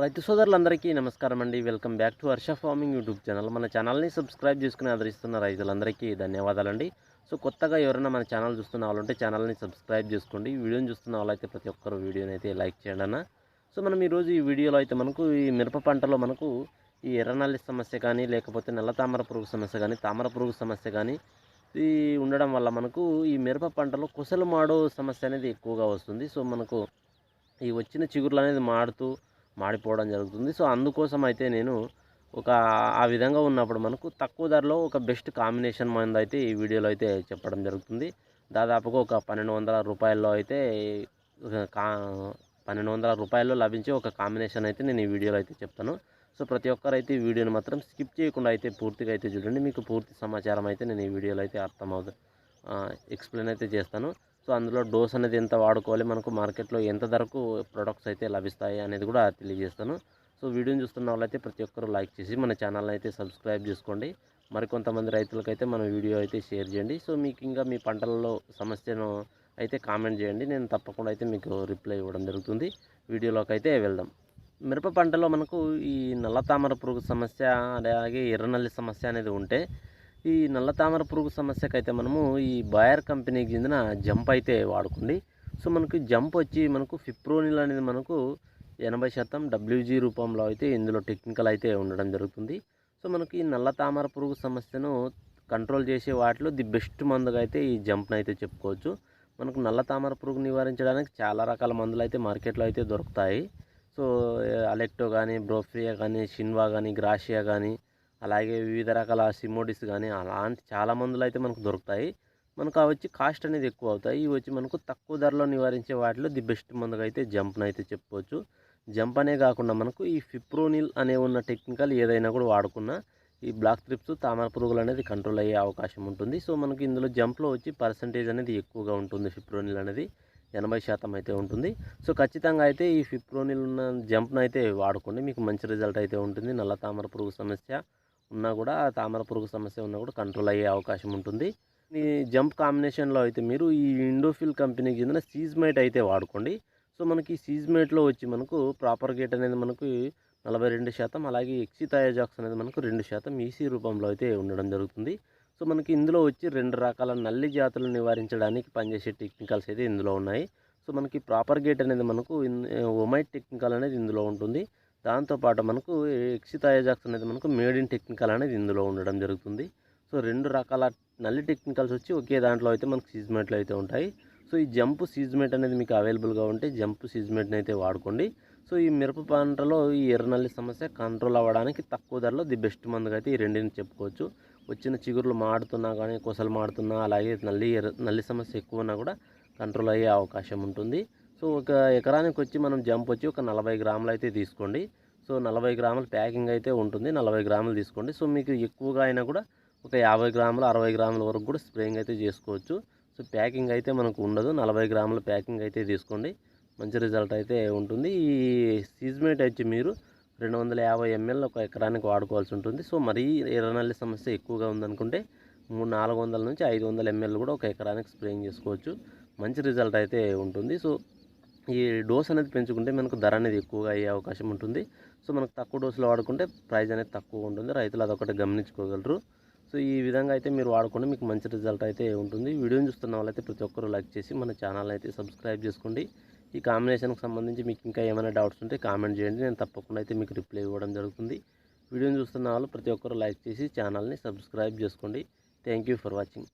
రైతు సోదరులందరికీ నమస్కారం అండి. Welcome back to Harsha farming YouTube channel. మన ఛానల్ని సబ్స్క్రైబ్ చేసుకుని ఆదరిస్తున్న రైతులందరికీ ధన్యవాదాలండి. సో కొత్తగా ఎవరైనా మన ఛానల్ చూస్తున్న వాళ్ళు ఛానల్ని సబ్స్క్రైబ్ చేసుకోండి. వీడియోని చూస్తున్న వాళ్ళైతే ప్రతి ఒక్కరు వీడియోని అయితే లైక్ చేయండి అన్న. సో మనం ఈరోజు ఈ వీడియోలో అయితే మనకు ఈ మిరప పంటలో మనకు ఈ ఎర్రనల్లి సమస్య కానీ లేకపోతే నల్ల తామర పురుగు సమస్య కానీ తామర పురుగు సమస్య కానీ ఈ ఉండడం వల్ల మనకు ఈ మిరప పంటలో కుసలు మాడు సమస్య అనేది ఎక్కువగా వస్తుంది. సో మనకు ఈ వచ్చిన చిగుర్లు అనేది మాడుతూ మాడిపోవడం జరుగుతుంది. సో అందుకోసం అయితే నేను ఒక ఆ విధంగా ఉన్నప్పుడు మనకు తక్కువ ధరలో ఒక బెస్ట్ కాంబినేషన్ మంది అయితే ఈ వీడియోలో అయితే చెప్పడం జరుగుతుంది. దాదాపుగా ఒక పన్నెండు వందల రూపాయల్లో అయితే కా పన్నెండు వందల రూపాయల్లో లభించే ఒక కాంబినేషన్ అయితే నేను ఈ వీడియోలో అయితే చెప్తాను. సో ప్రతి ఒక్కరైతే ఈ వీడియోని మాత్రం స్కిప్ చేయకుండా అయితే పూర్తిగా అయితే చూడండి. మీకు పూర్తి సమాచారం అయితే నేను ఈ వీడియోలో అయితే అర్థమవుతుంది ఎక్స్ప్లెయిన్ అయితే చేస్తాను. సో అందులో డోస్ అనేది ఎంత వాడుకోవాలి మనకు మార్కెట్లో ఎంత ధరకు ప్రొడక్ట్స్ అయితే లభిస్తాయి అనేది కూడా తెలియజేస్తాను. సో వీడియోని చూస్తున్న వాళ్ళైతే ప్రతి ఒక్కరు లైక్ చేసి మన ఛానల్ని అయితే సబ్స్క్రైబ్ చేసుకోండి. మరికొంతమంది రైతులకైతే మన వీడియో అయితే షేర్ చేయండి. సో మీకు ఇంకా మీ పంటలలో సమస్యను అయితే కామెంట్ చేయండి. నేను తప్పకుండా అయితే మీకు రిప్లై ఇవ్వడం జరుగుతుంది. వీడియోలోకి అయితే వెళ్దాం. మిరప పంటలో మనకు ఈ నల్ల తామర పురుగు సమస్య అలాగే ఎర్రనల్లి సమస్య అనేది ఉంటే ఈ నల్ల తామర పురుగు సమస్యకైతే మనము ఈ బాయర్ కంపెనీకి చెందిన జంప్ అయితే వాడుకోండి సో మనకు జంప్ వచ్చి మనకు ఫిప్రోనిల్ అనేది మనకు ఎనభై శాతం డబ్ల్యూజీ రూపంలో అయితే ఇందులో టెక్నికల్ అయితే ఉండడం జరుగుతుంది. సో మనకి ఈ నల్ల తామర పురుగు సమస్యను కంట్రోల్ చేసే వాటిలో ది బెస్ట్ మందుగా అయితే ఈ జంప్ని అయితే చెప్పుకోవచ్చు. మనకు నల్ల తామర పురుగు నివారించడానికి చాలా రకాల మందులు అయితే మార్కెట్లో అయితే దొరుకుతాయి. సో అలెక్టో కానీ బ్రోఫ్రియా కానీ షిన్వా కానీ గ్రాషియా కానీ అలాగే వివిధ రకాల సిమోడిస్ కానీ అలాంటి చాలా మందులు అయితే మనకు దొరుకుతాయి. మనకు అవి వచ్చి కాస్ట్ అనేది ఎక్కువ అవుతాయి. ఇవి వచ్చి మనకు తక్కువ ధరలో నివారించే వాటిలో ది బెస్ట్ మందుగా అయితే జంప్ను అయితే చెప్పుకోవచ్చు. జంప్ అనే కాకుండా మనకు ఈ ఫిప్రోనిల్ అనే ఉన్న టెక్నికల్ ఏదైనా కూడా వాడుకున్నా ఈ బ్లాక్ త్రిప్స్ తామర పురుగులు అనేది కంట్రోల్ అయ్యే అవకాశం ఉంటుంది. సో మనకి ఇందులో జంప్లో వచ్చి పర్సంటేజ్ అనేది ఎక్కువగా ఉంటుంది ఫిప్రోనిల్ అనేది. ఎనభై శాతం అయితే ఉంటుంది. సో ఖచ్చితంగా అయితే ఈ ఫిప్రోనిల్ ఉన్న జంప్ను అయితే వాడుకోండి. మీకు మంచి రిజల్ట్ అయితే ఉంటుంది. నల్ల తామర పురుగు సమస్య ఉన్నా కూడా తామర పురుగు సమస్య ఉన్నా కూడా కంట్రోల్ అయ్యే అవకాశం ఉంటుంది ఈ జంప్ కాంబినేషన్లో అయితే మీరు ఈ ఇండోఫిల్ కంపెనీకి చెందిన సీజ్మైట్ అయితే వాడుకోండి సో మనకి సీజ్మైట్లో వచ్చి మనకు ప్రాపర్ గేట్ అనేది మనకు నలభై రెండు శాతం అలాగే ఎక్సిథయాజాక్స్ అనేది మనకు రెండు శాతం ఈసీ రూపంలో అయితే ఉండడం జరుగుతుంది సో మనకి ఇందులో వచ్చి రెండు రకాల నల్లి జాతులు నివారించడానికి పనిచేసే టెక్నికల్స్ అయితే ఇందులో ఉన్నాయి సో మనకి ప్రాపర్ గేట్ అనేది మనకు ఒమైట్ టెక్నికల్ అనేది ఇందులో ఉంటుంది దాంతోపాటు మనకు ఎక్సిథయాజాక్స్ అనేది మనకు మేడ్ ఇన్ టెక్నికల్ అనేది ఇందులో ఉండడం జరుగుతుంది. సో రెండు రకాల నల్లి టెక్నికల్స్ వచ్చి ఒకే దాంట్లో అయితే మనకు సీజ్మెంట్లు అయితే ఉంటాయి. సో ఈ జంప్ సీజ్మెంట్ అనేది మీకు అవైలబుల్గా ఉంటే జంప్ సీజ్మెంట్ని అయితే వాడుకోండి. సో ఈ మిరప పంటలో ఈ ఎర్రనల్లి సమస్య కంట్రోల్ అవ్వడానికి తక్కువ ధరలో ది బెస్ట్ మందుగా అయితే ఈ రెండింటిని చెప్పుకోవచ్చు. వచ్చిన చిగురులు మాడుతున్నా కానీ కొసలు మాడుతున్నా అలాగే నల్లి ఎర్ర నల్లి సమస్య ఎక్కువ ఉన్నా కూడా కంట్రోల్ అయ్యే అవకాశం ఉంటుంది. సో ఒక ఎకరానికి వచ్చి మనం జంప్ వచ్చి ఒక నలభై గ్రాములు అయితే తీసుకోండి. సో నలభై గ్రాముల ప్యాకింగ్ అయితే ఉంటుంది. నలభై గ్రాములు తీసుకోండి. సో మీకు ఎక్కువగా అయినా కూడా ఒక యాభై గ్రాములు అరవై గ్రాముల వరకు కూడా స్ప్రేయింగ్ అయితే చేసుకోవచ్చు. సో ప్యాకింగ్ అయితే మనకు ఉండదు. నలభై గ్రాముల ప్యాకింగ్ అయితే తీసుకోండి. మంచి రిజల్ట్ అయితే ఉంటుంది. ఈ సీజ్మేట్ వచ్చి మీరు రెండు వందల యాభై ఎంఎల్ ఒక ఎకరానికి వాడుకోవాల్సి ఉంటుంది. సో మరీ ఎర్రనల్లి సమస్య ఎక్కువగా ఉందనుకుంటే మూడు నాలుగు వందల నుంచి ఐదు వందల ఎంఎల్ కూడా ఒక ఎకరానికి స్ప్రేయింగ్ చేసుకోవచ్చు. మంచి రిజల్ట్ అయితే ఉంటుంది. సో ఈ డోస్ అనేది పెంచుకుంటే మనకు ధర అనేది ఎక్కువగా అయ్యే అవకాశం ఉంటుంది. సో మనకు తక్కువ డోసులో వాడుకుంటే ప్రైజ్ అనేది తక్కువ ఉంటుంది. రైతులు అదొకటి గమనించుకోగలరు. సో ఈ విధంగా అయితే మీరు వాడుకుంటే మీకు మంచి రిజల్ట్ అయితే ఉంటుంది. వీడియోని చూస్తున్న వాళ్ళైతే ప్రతి ఒక్కరు లైక్ చేసి మన ఛానల్ అయితే సబ్స్క్రైబ్ చేసుకోండి. ఈ కాంబినేషన్కి సంబంధించి మీకు ఇంకా ఏమైనా డౌట్స్ ఉంటే కామెంట్ చేయండి. నేను తప్పకుండా అయితే మీకు రిప్లై ఇవ్వడం జరుగుతుంది. వీడియోని చూస్తున్న వాళ్ళు ప్రతి ఒక్కరు లైక్ చేసి ఛానల్ని సబ్స్క్రైబ్ చేసుకోండి. Thank for watching.